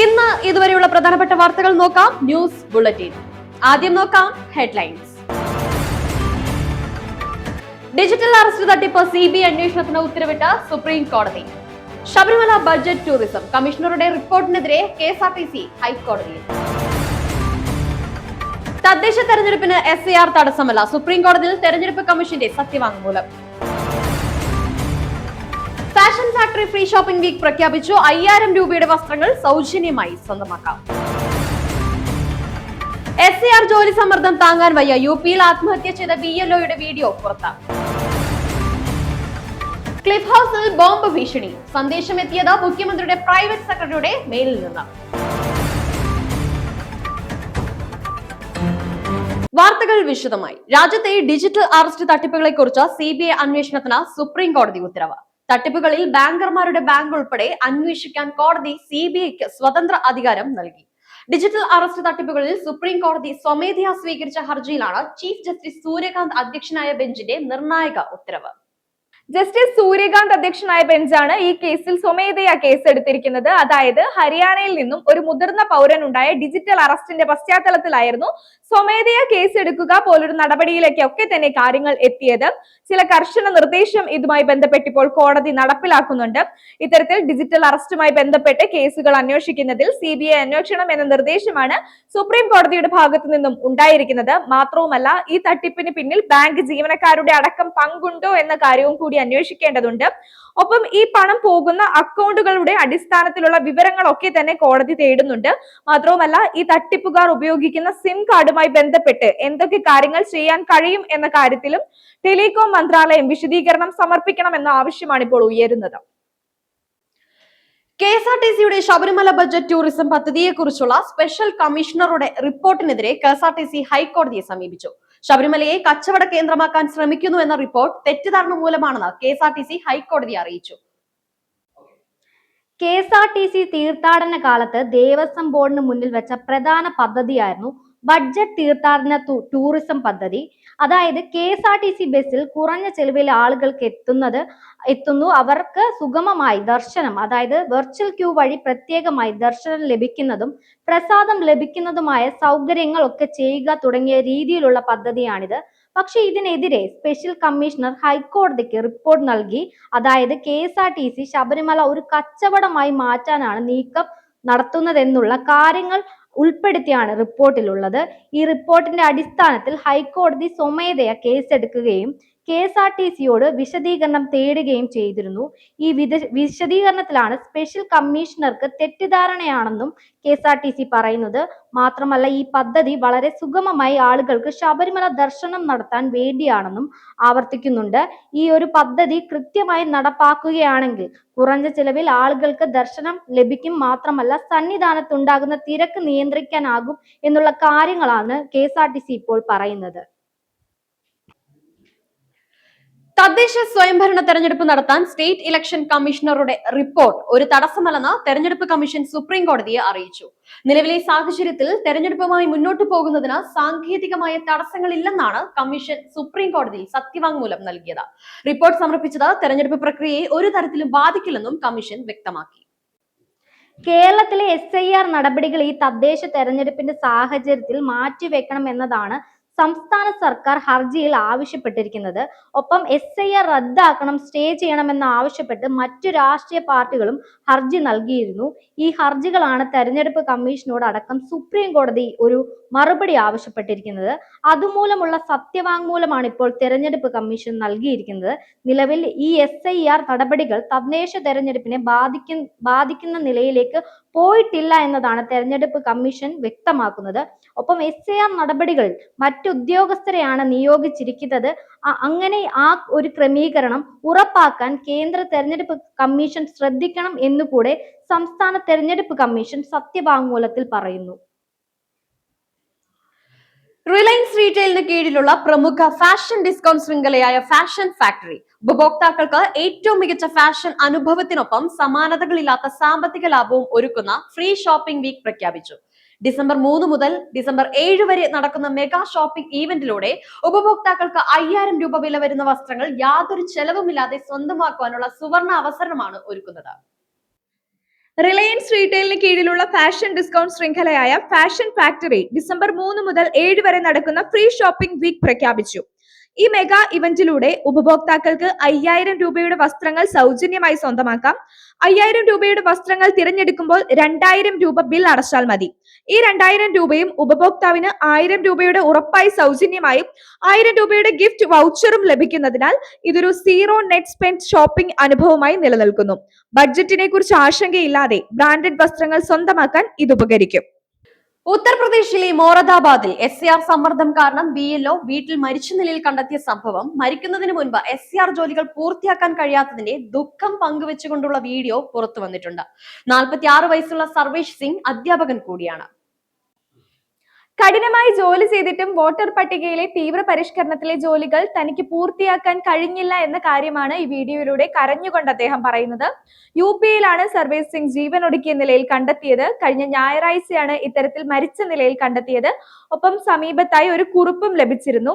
ഇന്ന് ഇതുവരെയുള്ള പ്രധാനപ്പെട്ട വാർത്തകൾ നോക്കാം. News bulletin. ആദ്യം നോക്കാം ഹെഡ്ലൈൻസ്. ഡിജിറ്റൽ അറസ്റ്റ് തട്ടിപ്പ് സി ബി അന്വേഷണത്തിന് ഉത്തരവിട്ട സുപ്രീം കോടതി. Sabarimala budget tourism. കമ്മീഷണറുടെ റിപ്പോർട്ടിനെതിരെ K S R T C ഹൈക്കോടതിയിൽ. തദ്ദേശ തെരഞ്ഞെടുപ്പിന് എസ് എ ആർ തടസ്സമല്ല. സുപ്രീം കോടതിയിൽ തെരഞ്ഞെടുപ്പ് കമ്മീഷന്റെ സത്യവാങ്മൂലം. ഫാക്ടറി ഫ്രീ ഷോപ്പിംഗ് വീക്ക് പ്രഖ്യാപിച്ചു. അയ്യായിരം രൂപയുടെ വസ്ത്രങ്ങൾ സൗജന്യമായി സ്വന്തമാക്കാം. എസ് എ ആർ ജോലി സമ്മർദ്ദം താങ്ങാൻ വയ്യ. യു പിയിൽ ആത്മഹത്യ ചെയ്ത ബി എൽ ഒയുടെ വീഡിയോ പുറത്ത്. ക്ലിഫ് ഹൗസിൽ ബോംബ് ഭീഷണി. സന്ദേശം എത്തിയത് മുഖ്യമന്ത്രിയുടെ പ്രൈവറ്റ് സെക്രട്ടറിയുടെ മെയിലിൽ നിന്ന്. വാർത്തകൾ വിശദമായി. രാജ്യത്തെ ഡിജിറ്റൽ അറസ്റ്റ് തട്ടിപ്പുകളെക്കുറിച്ച് സി ബി ഐ അന്വേഷണത്തിന് സുപ്രീം കോടതി ഉത്തരവ്. തട്ടിപ്പുകളിൽ ബാങ്കർമാരുടെ ബാങ്ക് ഉൾപ്പെടെ അന്വേഷിക്കാൻ കോടതി സി ബി ഐക്ക് സ്വതന്ത്ര അധികാരം നൽകി. ഡിജിറ്റൽ അറസ്റ്റ് തട്ടിപ്പുകളിൽ സുപ്രീം കോടതി സ്വമേധയാ സ്വീകരിച്ച ഹർജിയിലാണ് ചീഫ് ജസ്റ്റിസ് സൂര്യകാന്ത് അധ്യക്ഷനായ ബെഞ്ചിന്റെ നിർണായക ഉത്തരവ്. ജസ്റ്റിസ് സൂര്യകാന്ത് അധ്യക്ഷനായ ബെഞ്ചാണ് ഈ കേസിൽ സ്വമേധയാ കേസ് എടുത്തിരിക്കുന്നത് അതായത് ഹരിയാനയിൽ നിന്നും ഒരു മുതിർന്ന പൗരനുണ്ടായ ഡിജിറ്റൽ അറസ്റ്റിന്റെ പശ്ചാത്തലത്തിലായിരുന്നു സ്വമേധയാ കേസ് എടുക്കുക പോലൊരു നടപടിയിലേക്കൊക്കെ തന്നെ കാര്യങ്ങൾ എത്തിയത്. ചില കർശന നിർദ്ദേശം ഇതുമായി ബന്ധപ്പെട്ടിപ്പോൾ കോടതി നടപ്പിലാക്കുന്നുണ്ട്. ഇത്തരത്തിൽ ഡിജിറ്റൽ അറസ്റ്റുമായി ബന്ധപ്പെട്ട് കേസുകൾ അന്വേഷിക്കുന്നതിൽ സി ബി ഐ അന്വേഷണം എന്ന നിർദ്ദേശമാണ് സുപ്രീം കോടതിയുടെ ഭാഗത്തു നിന്നും ഉണ്ടായിരിക്കുന്നത്. മാത്രവുമല്ല ഈ തട്ടിപ്പിന് പിന്നിൽ ബാങ്ക് ജീവനക്കാരുടെ അടക്കം പങ്കുണ്ടോ എന്ന കാര്യവും കൂടി അന്വേഷിക്കേണ്ടതുണ്ട്. ഒപ്പം ഈ പണം പോകുന്ന അക്കൗണ്ടുകളുടെ അടിസ്ഥാനത്തിലുള്ള വിവരങ്ങളൊക്കെ തന്നെ കോടതി തേടുന്നുണ്ട്. മാത്രവുമല്ല ഈ തട്ടിപ്പുകാർ ഉപയോഗിക്കുന്ന സിം കാർഡുമായി ബന്ധപ്പെട്ട് എന്തൊക്കെ കാര്യങ്ങൾ ചെയ്യാൻ കഴിയും എന്ന കാര്യത്തിലും ടെലികോം മന്ത്രാലയം വിശദീകരണം സമർപ്പിക്കണം എന്ന ആവശ്യമാണ് ഇപ്പോൾ ഉയരുന്നത്. കെ എസ് ആർ ടി സിയുടെ ശബരിമല ബജറ്റ് ടൂറിസം പദ്ധതിയെക്കുറിച്ചുള്ള സ്പെഷ്യൽ കമ്മീഷണറുടെ റിപ്പോർട്ടിനെതിരെ K S R T C ഹൈക്കോടതിയെ സമീപിച്ചു. ശബരിമലയെ കച്ചവട കേന്ദ്രമാക്കാൻ ശ്രമിക്കുന്നു എന്ന റിപ്പോർട്ട് തെറ്റിദ്ധാരണ മൂലമാണെന്ന് K S R T C ഹൈക്കോടതിയെ അറിയിച്ചു. K S R T C തീർത്ഥാടന കാലത്ത് ദേവസ്വം ബോർഡിന് മുന്നിൽ വെച്ച പ്രധാന പദ്ധതിയായിരുന്നു ബഡ്ജറ്റ് തീർത്ഥാടന ടൂറിസം പദ്ധതി. അതായത് K S R T C ബസ്സിൽ കുറഞ്ഞ ചെലവിൽ ആളുകൾക്ക് എത്തുന്നത് എത്തുന്നു. അവർക്ക് സുഗമമായി ദർശനം അതായത് വെർച്വൽ ക്യൂ വഴി പ്രത്യേകമായി ദർശനം ലഭിക്കുന്നതും പ്രസാദം ലഭിക്കുന്നതുമായ സൗകര്യങ്ങൾ ഒക്കെ ചെയ്യുക തുടങ്ങിയ രീതിയിലുള്ള പദ്ധതിയാണിത്. പക്ഷെ ഇതിനെതിരെ സ്പെഷ്യൽ കമ്മീഷണർ ഹൈക്കോടതിക്ക് റിപ്പോർട്ട് നൽകി. അതായത് K S R T C Sabarimala ഒരു കച്ചവടമായി മാറ്റാനാണ് നീക്കം നടത്തുന്നതെന്നുള്ള കാര്യങ്ങൾ ഉൾപ്പെടുത്തിയാണ് റിപ്പോർട്ടിലുള്ളത്. ഈ റിപ്പോർട്ടിന്റെ അടിസ്ഥാനത്തിൽ ഹൈക്കോടതി സ്വമേധയാ കേസെടുക്കുകയും കെ എസ് ആർ ടി സിയോട് വിശദീകരണം തേടുകയും ചെയ്തിരുന്നു. ഈ വിശദീകരണത്തിലാണ് സ്പെഷ്യൽ കമ്മീഷണർക്ക് തെറ്റിദ്ധാരണയാണെന്നും K S R T C പറയുന്നത്. മാത്രമല്ല ഈ പദ്ധതി വളരെ സുഗമമായി ആളുകൾക്ക് ശബരിമല ദർശനം നടത്താൻ വേണ്ടിയാണെന്നും ആവർത്തിക്കുന്നുണ്ട്. ഈ ഒരു പദ്ധതി കൃത്യമായി നടപ്പാക്കുകയാണെങ്കിൽ കുറഞ്ഞ ചിലവിൽ ആളുകൾക്ക് ദർശനം ലഭിക്കും. മാത്രമല്ല സന്നിധാനത്തുണ്ടാകുന്ന തിരക്ക് നിയന്ത്രിക്കാനാകും എന്നുള്ള കാര്യങ്ങളാണ് കെ ഇപ്പോൾ പറയുന്നത്. തദ്ദേശ സ്വയംഭരണ തെരഞ്ഞെടുപ്പ് നടത്താൻ സ്റ്റേറ്റ് ഇലക്ഷൻ കമ്മീഷണറുടെ റിപ്പോർട്ട്. ഒരു തടസ്സമല്ലെന്ന് തെരഞ്ഞെടുപ്പ് കമ്മീഷൻ സുപ്രീം കോടതിയെ അറിയിച്ചു. നിലവിലെ സാഹചര്യത്തിൽ തെരഞ്ഞെടുപ്പുമായി മുന്നോട്ടു പോകുന്നതിന് സാങ്കേതികമായ തടസ്സങ്ങളില്ലെന്നാണ് കമ്മീഷൻ സുപ്രീം കോടതിയിൽ സത്യവാങ്മൂലം നൽകിയത്. റിപ്പോർട്ട് സമർപ്പിച്ചത് തെരഞ്ഞെടുപ്പ് പ്രക്രിയയെ ഒരു തരത്തിലും ബാധിക്കില്ലെന്നും കമ്മീഷൻ വ്യക്തമാക്കി. കേരളത്തിലെ എസ് ഐ ആർ നടപടികൾ ഈ തദ്ദേശ തെരഞ്ഞെടുപ്പിന്റെ സാഹചര്യത്തിൽ മാറ്റിവെക്കണം എന്നതാണ് സംസ്ഥാന സർക്കാർ ഹർജിയിൽ ആവശ്യപ്പെട്ടിരിക്കുന്നത്. ഒപ്പം എസ് ഐ ആർ റദ്ദാക്കണം സ്റ്റേ ചെയ്യണമെന്ന് ആവശ്യപ്പെട്ട് മറ്റു രാഷ്ട്രീയ പാർട്ടികളും ഹർജി നൽകിയിരുന്നു. ഈ ഹർജികളാണ് തെരഞ്ഞെടുപ്പ് കമ്മീഷനോട് അടക്കം സുപ്രീം കോടതി ഒരു മറുപടി ആവശ്യപ്പെട്ടിരിക്കുന്നത്. അതുമൂലമുള്ള സത്യവാങ്മൂലമാണ് ഇപ്പോൾ തെരഞ്ഞെടുപ്പ് കമ്മീഷൻ നൽകിയിരിക്കുന്നത്. നിലവിൽ ഈ എസ് ഐ ആർ നടപടികൾ തദ്ദേശ തെരഞ്ഞെടുപ്പിനെ ബാധിക്കും ബാധിക്കുന്ന നിലയിലേക്ക് പോയിട്ടില്ല എന്നതാണ് തെരഞ്ഞെടുപ്പ് കമ്മീഷൻ വ്യക്തമാക്കുന്നത്. ഒപ്പം എസ് എ ആർ നടപടികൾ മറ്റുദ്യോഗസ്ഥരെയാണ് നിയോഗിച്ചിരിക്കുന്നത്. അങ്ങനെ ആ ഒരു ക്രമീകരണം ഉറപ്പാക്കാൻ കേന്ദ്ര തെരഞ്ഞെടുപ്പ് കമ്മീഷൻ ശ്രദ്ധിക്കണം എന്നുകൂടെ സംസ്ഥാന തെരഞ്ഞെടുപ്പ് കമ്മീഷൻ സത്യവാങ്മൂലത്തിൽ പറയുന്നു. റിലയൻസ് റീറ്റെയിലിന് കീഴിലുള്ള പ്രമുഖ ഫാഷൻ ഡിസ്കൗണ്ട് ശൃംഖലയായ ഫാഷൻ ഫാക്ടറി. ഉപഭോക്താക്കൾക്ക് ഏറ്റവും മികച്ച ഫാഷൻ അനുഭവത്തിനൊപ്പം സമാനതകളില്ലാത്ത സാമ്പത്തിക ലാഭവും ഒരുക്കുന്ന ഫ്രീ ഷോപ്പിംഗ് വീക്ക് പ്രഖ്യാപിച്ചു. ഡിസംബർ മൂന്ന് മുതൽ ഡിസംബർ ഏഴ് വരെ നടക്കുന്ന മെഗാ ഷോപ്പിംഗ് ഈവന്റിലൂടെ ഉപഭോക്താക്കൾക്ക് അയ്യായിരം രൂപ വില വരുന്ന വസ്ത്രങ്ങൾ യാതൊരു ചെലവുമില്ലാതെ സ്വന്തമാക്കുവാനുള്ള സുവർണ അവസരമാണ് ഒരുക്കുന്നത്. റിലയൻസ് റീറ്റെയിലിന് കീഴിലുള്ള ഫാഷൻ ഡിസ്കൗണ്ട് ശൃംഖലയായ ഫാഷൻ ഫാക്ടറി ഡിസംബർ മൂന്ന് മുതൽ ഏഴ് വരെ നടക്കുന്ന ഫ്രീ ഷോപ്പിംഗ് വീക്ക് പ്രഖ്യാപിച്ചു. ഈ മെഗാ ഇവന്റിലൂടെ ഉപഭോക്താക്കൾക്ക് അയ്യായിരം രൂപയുടെ വസ്ത്രങ്ങൾ സൗജന്യമായി സ്വന്തമാക്കാം. അയ്യായിരം രൂപയുടെ വസ്ത്രങ്ങൾ തിരഞ്ഞെടുക്കുമ്പോൾ രണ്ടായിരം രൂപ ബിൽ അടച്ചാൽ മതി. ഈ രണ്ടായിരം രൂപയും ഉപഭോക്താവിന് ആയിരം രൂപയുടെ ഉറപ്പായി സൗജന്യമായും ആയിരം രൂപയുടെ ഗിഫ്റ്റ് വൗച്ചറും ലഭിക്കുന്നതിനാൽ ഇതൊരു സീറോ നെറ്റ് സ്പെൻഡ് ഷോപ്പിംഗ് അനുഭവമായി നിലനിൽക്കുന്നു. ബഡ്ജറ്റിനെ കുറിച്ച് ആശങ്കയില്ലാതെ ബ്രാൻഡഡ് വസ്ത്രങ്ങൾ സ്വന്തമാക്കാൻ ഇത് ഉപകരിക്കും. ഉത്തർപ്രദേശിലെ മോറദാബാദിൽ എസ് സി ആർ സമ്മർദ്ദം കാരണം ബി എൽ ഒ വീട്ടിൽ മരിച്ച നിലയിൽ കണ്ടെത്തിയ സംഭവം മരിക്കുന്നതിന് മുൻപ് എസ് സി ആർ ജോലികൾ പൂർത്തിയാക്കാൻ കഴിയാത്തതിന്റെ ദുഃഖം പങ്കുവെച്ചുകൊണ്ടുള്ള വീഡിയോ പുറത്തു വന്നിട്ടുണ്ട് നാൽപ്പത്തി വയസ്സുള്ള സർവേഷ് സിംഗ് അധ്യാപകൻ കൂടിയാണ്. കഠിനമായി ജോലി ചെയ്തിട്ടും വോട്ടർ പട്ടികയിലെ തീവ്ര പരിഷ്കരണത്തിലെ ജോലികൾ തനിക്ക് പൂർത്തിയാക്കാൻ കഴിഞ്ഞില്ല എന്ന കാര്യമാണ് ഈ വീഡിയോയിലൂടെ കരഞ്ഞുകൊണ്ട് അദ്ദേഹം പറയുന്നത്. യു പിയിലാണ് സർവേസ് സിംഗ് ജീവൻ ഒടുക്കിയ നിലയിൽ കണ്ടെത്തിയത്. കഴിഞ്ഞ ഞായറാഴ്ചയാണ് ഇത്തരത്തിൽ മരിച്ച നിലയിൽ കണ്ടെത്തിയത്. ഒപ്പം സമീപത്തായി ഒരു കുറിപ്പും ലഭിച്ചിരുന്നു.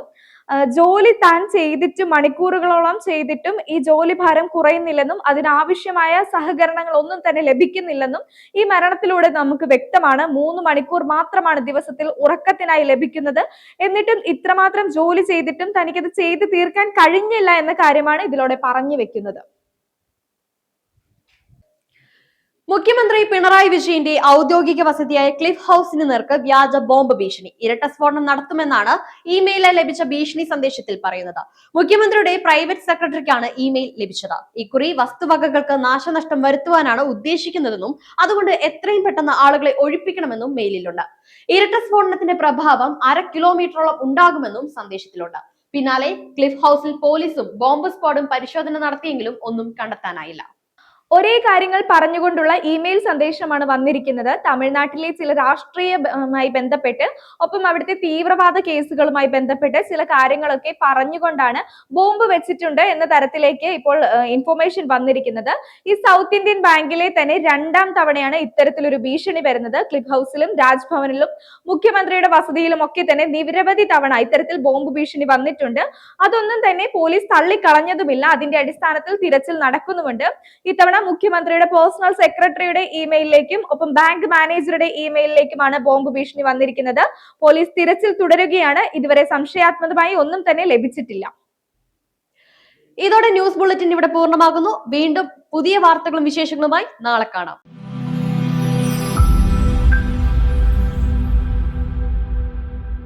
ജോലി താൻ ചെയ്തിട്ട് മണിക്കൂറുകളോളം ചെയ്തിട്ടും ഈ ജോലി ഭാരം കുറയുന്നില്ലെന്നും അതിനാവശ്യമായ സഹകരണങ്ങൾ ഒന്നും തന്നെ ലഭിക്കുന്നില്ലെന്നും ഈ മരണത്തിലൂടെ നമുക്ക് വ്യക്തമാണ്. മൂന്ന് മണിക്കൂർ മാത്രമാണ് ദിവസത്തിൽ ഉറക്കത്തിനായി ലഭിക്കുന്നത്. എന്നിട്ടും ഇത്രമാത്രം ജോലി ചെയ്തിട്ടും തനിക്കത് ചെയ്തു തീർക്കാൻ കഴിഞ്ഞില്ല എന്ന കാര്യമാണ് ഇതിലൂടെ പറഞ്ഞു വെക്കുന്നത്. മുഖ്യമന്ത്രി പിണറായി വിജയന്റെ ഔദ്യോഗിക വസതിയായ ക്ലിഫ് ഹൌസിന് നേർക്ക് വ്യാജ ബോംബ് ഭീഷണി. ഇരട്ട സ്ഫോടനം നടത്തുമെന്നാണ് ഇമെയിലിൽ ലഭിച്ച ഭീഷണി സന്ദേശത്തിൽ പറയുന്നത്. മുഖ്യമന്ത്രിയുടെ പ്രൈവറ്റ് സെക്രട്ടറിക്കാണ് ഇമെയിൽ ലഭിച്ചത്. ഇക്കുറി വസ്തുവകകൾക്ക് നാശനഷ്ടം വരുത്തുവാനാണ് ഉദ്ദേശിക്കുന്നതെന്നും അതുകൊണ്ട് എത്രയും പെട്ടെന്ന് ആളുകളെ ഒഴിപ്പിക്കണമെന്നും മെയിലിലുണ്ട്. ഇരട്ട സ്ഫോടനത്തിന്റെ പ്രഭാവം അര കിലോമീറ്ററോളം ഉണ്ടാകുമെന്നും സന്ദേശത്തിലുണ്ട്. പിന്നാലെ ക്ലിഫ് ഹൗസിൽ പോലീസും ബോംബ് സ്ക്വാഡും പരിശോധന നടത്തിയെങ്കിലും ഒന്നും കണ്ടെത്താനായില്ല. ഒരേ കാര്യങ്ങൾ പറഞ്ഞുകൊണ്ടുള്ള ഇമെയിൽ സന്ദേശമാണ് വന്നിരിക്കുന്നത്. തമിഴ്നാട്ടിലെ ചില രാഷ്ട്രീയമായി ബന്ധപ്പെട്ട് ഒപ്പം അവിടുത്തെ തീവ്രവാദ കേസുകളുമായി ബന്ധപ്പെട്ട് ചില കാര്യങ്ങളൊക്കെ പറഞ്ഞുകൊണ്ടാണ് ബോംബ് വെച്ചിട്ടുണ്ട് എന്ന തരത്തിലേക്ക് ഇപ്പോൾ ഇൻഫോർമേഷൻ വന്നിരിക്കുന്നത്. ഈ സൗത്ത് ഇന്ത്യൻ ബാങ്കിലെ തന്നെ രണ്ടാം തവണയാണ് ഇത്തരത്തിലൊരു ഭീഷണി വരുന്നത്. ക്ലിഫ് ഹൗസിലും രാജ്ഭവനിലും മുഖ്യമന്ത്രിയുടെ വസതിയിലും ഒക്കെ തന്നെ നിരവധി തവണ ഇത്തരത്തിൽ ബോംബ് ഭീഷണി വന്നിട്ടുണ്ട്. അതൊന്നും തന്നെ പോലീസ് തള്ളിക്കളഞ്ഞതുമില്ല. അതിന്റെ അടിസ്ഥാനത്തിൽ തിരച്ചിൽ നടക്കുന്നുമുണ്ട്. ഇത്തവണ മുഖ്യമന്ത്രിയുടെ പേഴ്സണൽ സെക്രട്ടറിയുടെ ഇമെയിലിലേക്കും ഒപ്പം ബാങ്ക് മാനേജറുടെ ഇമെയിലിലേക്കുമാണ് ബോംബ് ഭീഷണി വന്നിരിക്കുന്നത്. പോലീസ് തിരച്ചിൽ തുടരുകയാണ്. ഇതുവരെ സംശയാത്മകമായി ഒന്നും തന്നെ ലഭിച്ചിട്ടില്ല. ഇതോടെ ന്യൂസ് ബുള്ളറ്റിൻ ഇവിടെ പൂർണമാകുന്നു. വീണ്ടും പുതിയ വാർത്തകളും വിശേഷങ്ങളുമായി നാളെ കാണാം.